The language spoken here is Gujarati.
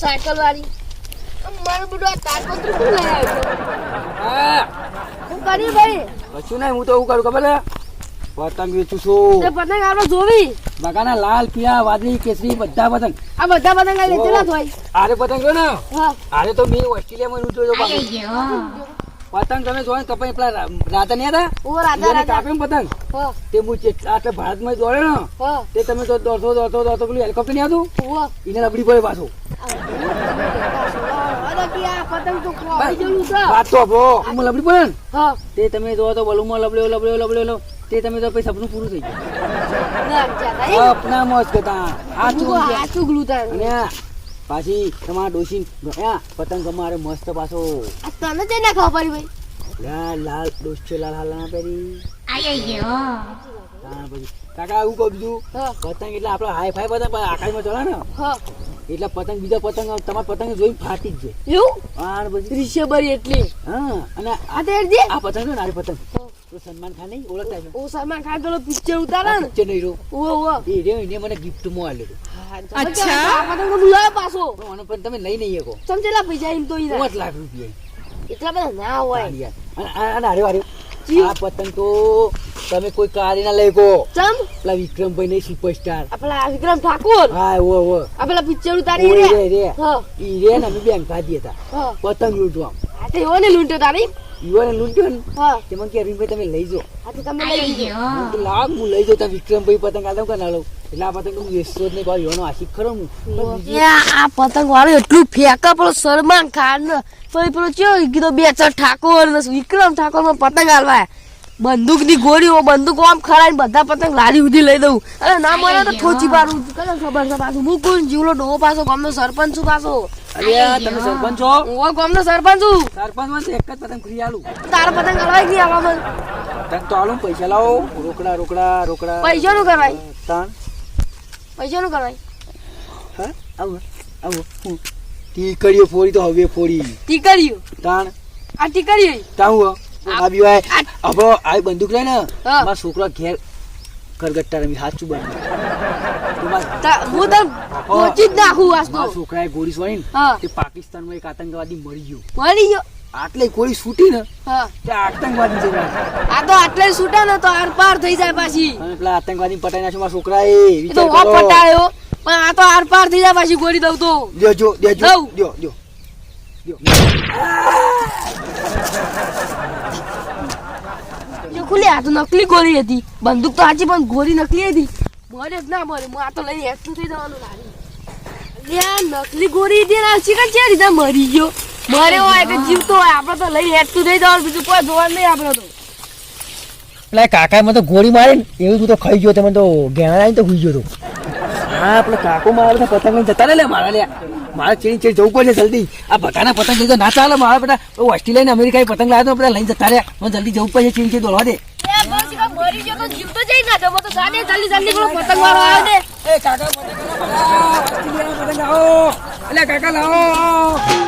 તારી મારું બધું આ તાડપત્રી શું લઈ આવ્યો? હું. કરી ભાઈ? કશું નહીં હું તો એવું કરું ખબર છે? પતંગ વેચું છું. તે પતંગ આપણે જોવી. બગાના લાલ પીળા વાદળી કેસરી બધા પતંગ આ બધા પતંગ આ લેતેલા જ હોય. આરે પતંગ જો ને? આરે તો મેં ઓસ્ટ્રેલિયામાં લૂંટ્યો હતો પતંગ. પતંગ તમે જોયો ને કપાઈ પેલા રાતા નહીં હતા? ઓ રાતા રાતા રાજા પતંગ તે હું જેટલા આટલે ભારતમાં દોડે ને તે તમે તો દોડતો દોડતો દોડતો પેલું હેલિકોપ્ટર નહીં હતું? એને લબડી પડે પાછું. પતંગ તો ખોવાઈ ગયેલું છે. વાત તો આપો. આમાં લબડી પડે હા. તે તમે જો તો બલૂનમાં લબડ્યો લબડ્યો લબડ્યો તે તમે તો પછી સપનું પૂરું થઈ ગયું. સપના મોજ કરતા આ ચૂક આ અને પાછી તમારા ડોશી ગયા પતંગ અમારે મસ્ત પાછો. તને જઈ ના ખબર ભાઈ? લાલ લાલ ડોશ છે લાલ હાલ ના કાકા એવું કહું બીજું. પતંગ એટલે આપણે હાઈ ફાઈ પતંગ આકાશમાં ચલા ને? હા. એટલે પતંગ બીજા પતંગ તમારા પતંગ જોઈ ફાટી જ એવું જાય. આણ પછી દૃશ્ય બરી એટલી. હા અને આ આ તે આ પતંગ છે ને પતંગ. તો સલમાન ખાન નહીં ઓળખતા છે? ઓ સલમાન ખાન તો પિક્ચર ઉતારે ને. પિક્ચર નહીં રો ઓ ઓ એ રહ્યો એને મને ગિફ્ટમાં આલ્યો અચ્છા. આ પતંગ તો બોલાવે પાછો. અને પણ તમે લઈ નહીં શકો. સમજેલા પૈસા એમ તો ઈ ના. લાખ રૂપિયા. એટલા બધા ના હોય. અને હારે જી. આ પતંગ તો તમે કોઈ કારી ના લઈ ગો ચમ? પેલા વિક્રમભાઈ નહીં સુપરસ્ટાર પેલા વિક્રમ ઠાકોર? હા ઓ ઓ આ પેલા પિક્ચર ઉતારી રે રે. રે ઈ રે ને અમે બેંક ખાધી હતા. પતંગ લૂંટવા. આ તે ઓને લૂંટો તારી? યુવાને લૂંટ્યો ને? હા. તે મને કે અરવિંદભાઈ તમે લઈ જાઓ. આ તો તમે લઈ જજો લાગ હું લઈ વિક્રમ વિક્રમભાઈ પતંગ આદમ કે ના લઉં એટલે આ પતંગ હું વેચતો જ નહીં ભાઈ યોનો આશિક ખરો હું. આ પતંગ વાળો એટલું ફેંકા પેલો સલમાન ખાન ને. પછી પેલો ચો કીધો બે ચાર ઠાકોર ને વિક્રમ ઠાકોરમાં પતંગ હાલવા બંદૂકની ગોળી બંદૂક આમ ખરા બધા પતંગ લારી સુધી લઈ દઉં. અરે ના મળે તો ઠોચી પાડું. કને ખબર છે પાછું? હું કોણ? જીવલો ડોહો પાછો ગામનો સરપંચ છું પાછો. તમે સરપંચ છો? હું ગામનો સરપંચ છું. સરપંચમાં એક જ પતંગ ફ્રી આલું. તારા પતંગ આવામાં તો આલું પૈસા લાવો. રોકડા રોકડા રોકડા. પૈસા નું કરવાય? તાણ. પૈસા નું કરવાય? હા? આવો આવો. હું ટીકડીઓ ફોડી તો હવે ફોડી. ટીકડીઓ? તાણ. આ ટીકરીયું તાવું આ બી ભાઈ આ- હવે આ બંદૂક રહે ને મારા છોકરા ઘેર કરગટ્ટા રમી સાચું બન્યું તો મારા તા- હું તને પહોંચી જ નાખું વાસ્તુ છોકરાએ ગોળી સોળી તે પાકિસ્તાનમાં એક આતંકવાદી મરી ગયો. મળી ગયો? આટલે ગોળી છૂટી ને તે આતંકવાદી છે આ તો આટલે છૂટા ને તો આર પાર થઈ જાય પાછી. પેલા આતંકવાદી પટાઈ નાખ્યો મારા છોકરાએ એ તો પટાયો પણ આ તો આર પાર થઈ જાય પાછી ગોળી દઉં તો. જો જો જો જો દ્યો જો ખુલી આ તો નકલી ગોળી હતી. બંદૂક તો સાચી પણ ગોળી નકલી હતી. મરે જ ના મરે. હું આ તો લઈને હેઠું થઈ જવાનું લારી અલ્યા નકલી ગોળી હતી ને ચિકન છે રીતે મરી ગયો. મરે હોય કે જીવતો હોય. આપણે તો લઈ એકલું થઈ જવાનું. બીજું કોઈ જોવાનું નહીં આપણે તો. એટલે કાકા મને તો ગોળી મારી ને એવું તું તો ખાઈ ગયો તમે તો ઘેણા તો હુઈ ગયો તો હા આપણે કાકો મારે તો પતંગ જતા લે મારા લે મારે ચેન્જ ચેન્જ જવું પડશે જલ્દી. આ બધાના પતંગ તો ના ચાલે મારા બધા ઓસ્ટ્રેલિયા ને અમેરિકા પતંગ લાવ્યા તો બધા લઈને જતા રહ્યા. મને જલ્દી જવું પડે ચેન્જ ચેન્જ દોડવા દે. જલ્દી જલ્દી કાકા લાવો.